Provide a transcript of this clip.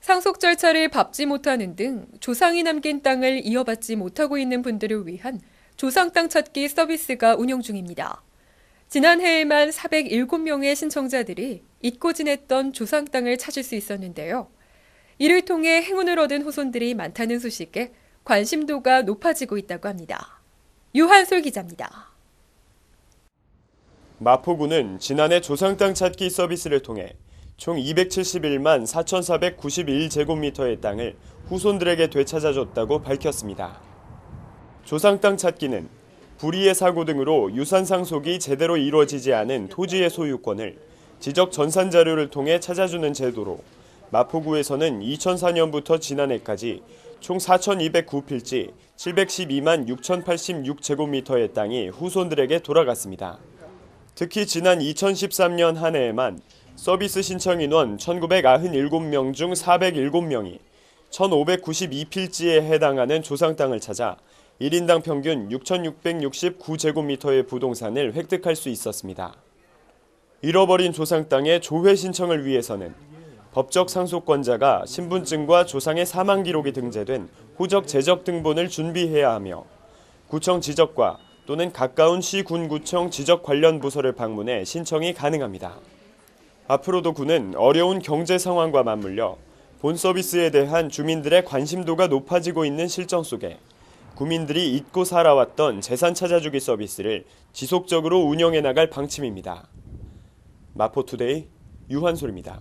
상속 절차를 밟지 못하는 등 조상이 남긴 땅을 이어받지 못하고 있는 분들을 위한 조상 땅 찾기 서비스가 운영 중입니다. 지난해에만 407명의 신청자들이 잊고 지냈던 조상 땅을 찾을 수 있었는데요. 이를 통해 행운을 얻은 후손들이 많다는 소식에 관심도가 높아지고 있다고 합니다. 유한솔 기자입니다. 마포구는 지난해 조상 땅 찾기 서비스를 통해 총 271만 4,491제곱미터의 땅을 후손들에게 되찾아줬다고 밝혔습니다. 조상 땅 찾기는 불의의 사고 등으로 유산 상속이 제대로 이루어지지 않은 토지의 소유권을 지적 전산 자료를 통해 찾아주는 제도로 마포구에서는 2004년부터 지난해까지 총 4,209필지 712만 6,086제곱미터의 땅이 후손들에게 돌아갔습니다. 특히 지난 2013년 한 해에만 서비스 신청 인원 1997명 중 407명이 1592필지에 해당하는 조상 땅을 찾아 1인당 평균 6669제곱미터의 부동산을 획득할 수 있었습니다. 잃어버린 조상 땅의 조회 신청을 위해서는 법적 상속권자가 신분증과 조상의 사망 기록이 등재된 호적 제적 등본을 준비해야 하며 구청 지적과 또는 가까운 시군구청 지적 관련 부서를 방문해 신청이 가능합니다. 앞으로도 구는 어려운 경제 상황과 맞물려 본 서비스에 대한 주민들의 관심도가 높아지고 있는 실정 속에 구민들이 잊고 살아왔던 재산 찾아주기 서비스를 지속적으로 운영해 나갈 방침입니다. 마포투데이 유한솔입니다.